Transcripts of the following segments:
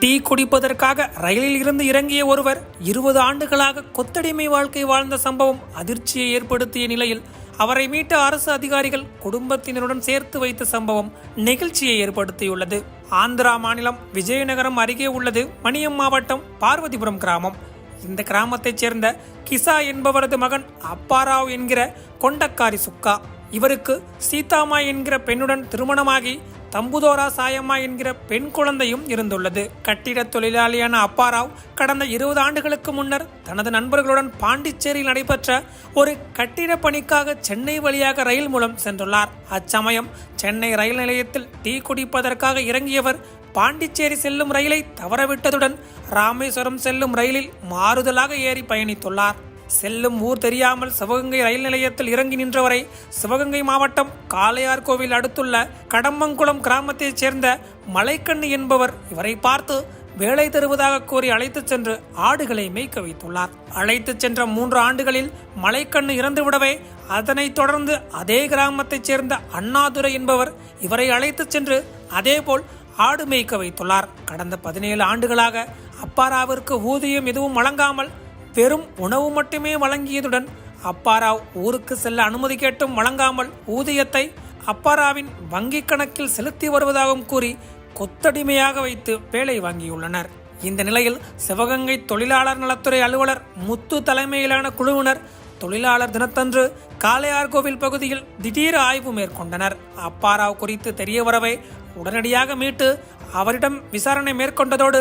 Tea குடிப்பதற்காக ரயிலில் இருந்து இறங்கிய ஒருவர் இருபது ஆண்டுகளாக கொத்தடிமை வாழ்க்கை வாழ்ந்த சம்பவம் அதிர்ச்சியை ஏற்படுத்திய நிலையில் அவரை மீட்ட அரசு அதிகாரிகள் குடும்பத்தினருடன் சேர்த்து வைத்த சம்பவம் நெகிழ்ச்சியை ஏற்படுத்தியுள்ளது. ஆந்திரா மாநிலம் விஜயநகரம் அருகே உள்ளது மணியம் மாவட்டம் பார்வதிபுரம் கிராமம். இந்த கிராமத்தைச் சேர்ந்த கிசா என்பவரது மகன் அப்பாராவ் என்கிற கொண்டக்காரி சுக்கா. இவருக்கு சீதாமா என்கிற பெண்ணுடன் திருமணமாகி தம்புதோரா சாயம்மா என்கிற பெண் குழந்தையும் இருந்துள்ளது. கட்டிட தொழிலாளியான அப்பாராவ் கடந்த இருபது ஆண்டுகளுக்கு முன்னர் தனது நண்பர்களுடன் பாண்டிச்சேரியில் நடைபெற்ற ஒரு கட்டிட பணிக்காக சென்னை வழியாக ரயில் மூலம் சென்றுள்ளார். அச்சமயம் சென்னை ரயில் நிலையத்தில் டீ குடிப்பதற்காக இறங்கியவர் பாண்டிச்சேரி செல்லும் ரயிலை தவறவிட்டதுடன் ராமேஸ்வரம் செல்லும் ரயிலில் மாறுதலாக ஏறி பயணித்துள்ளார். செல்லும் ஊர் தெரியாமல் சிவகங்கை ரயில் நிலையத்தில் இறங்கி நின்றவரை சிவகங்கை மாவட்டம் காளையார்கோவில் அடுத்துள்ள கடம்பங்குளம் கிராமத்தைச் சேர்ந்த மலைக்கண்ணு என்பவர் இவரை பார்த்து வேலை தருவதாக கூறி அழைத்துச் சென்று ஆடுகளை மேய்க்க வைத்துள்ளார். அழைத்துச் சென்ற மூன்று ஆண்டுகளில் மலைக்கண்ணு இறந்துவிடவே அதனைத் தொடர்ந்து அதே கிராமத்தைச் சேர்ந்த அண்ணாதுரை என்பவர் இவரை அழைத்துச் சென்று அதேபோல் ஆடு மேய்க்க வைத்துள்ளார். கடந்த பதினேழு ஆண்டுகளாக அப்பாராவிற்கு ஊதியம் எதுவும் வழங்காமல் வெறும் உணவு மட்டுமே வழங்கியதுடன் அப்பாராவ் ஊருக்கு செல்ல அனுமதி கேட்டும் வழங்காமல் ஊதியத்தை அப்பாராவின் வங்கிக் கணக்கில் செலுத்தி வருவதாகவும் கூறி கொத்தடிமையாக வைத்து வேலை வாங்கியுள்ளனர். இந்த நிலையில் சிவகங்கை தொழிலாளர் நலத்துறை அலுவலர் முத்து தலைமையிலான குழுவினர் தொழிலாளர் தினத்தன்று காளையார்கோவில் பகுதியில் திடீர் ஆய்வு மேற்கொண்டனர். அப்பாராவ் குறித்து தெரிய வரவே உடனடியாக மீட்டு அவரிடம் விசாரணை மேற்கொண்டதோடு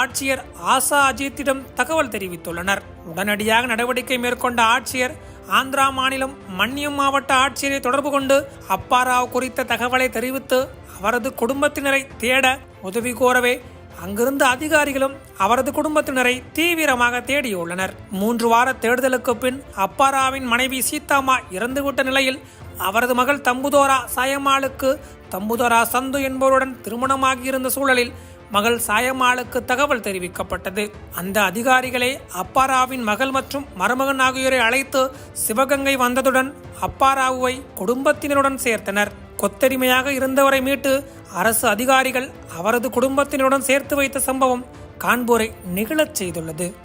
ஆட்சியர் ஆசா அஜித்திடம் தகவல் தெரிவித்துள்ளனர். உடனடியாக நடவடிக்கை மேற்கொண்ட ஆட்சியர் ஆந்திரா மாநிலம் மன்னியம் மாவட்ட ஆட்சியரை தொடர்பு கொண்டு அப்பாராவ் குறித்த தகவலை தெரிவித்து அவரது குடும்பத்தினரை தேட உதவி கோரவே அங்கிருந்த அதிகாரிகளும் அவரது குடும்பத்தினரை தீவிரமாக தேடியுள்ளனர். மூன்று வார தேடுதலுக்கு பின் அப்பாராவின் மனைவி சீதாமா இறந்துவிட்ட நிலையில் அவரது மகள் தம்புதோரா சாயம்மாளுக்கு தம்புதோரா சந்து என்பவருடன் திருமணமாகியிருந்த சூழலில் மகள் சாயம்மாளுக்கு தகவல் தெரிவிக்கப்பட்டது. அந்த அதிகாரிகளே அப்பாராவின் மகள் மற்றும் மருமகன் ஆகியோரை அழைத்து சிவகங்கை வந்ததுடன் அப்பாராவுவை குடும்பத்தினருடன் சேர்த்தனர். கொத்தடிமையாக இருந்தவரை மீட்டு அரசு அதிகாரிகள் அவரது குடும்பத்தினருடன் சேர்த்து வைத்த சம்பவம் காண்போரை நிகழச் செய்துள்ளது.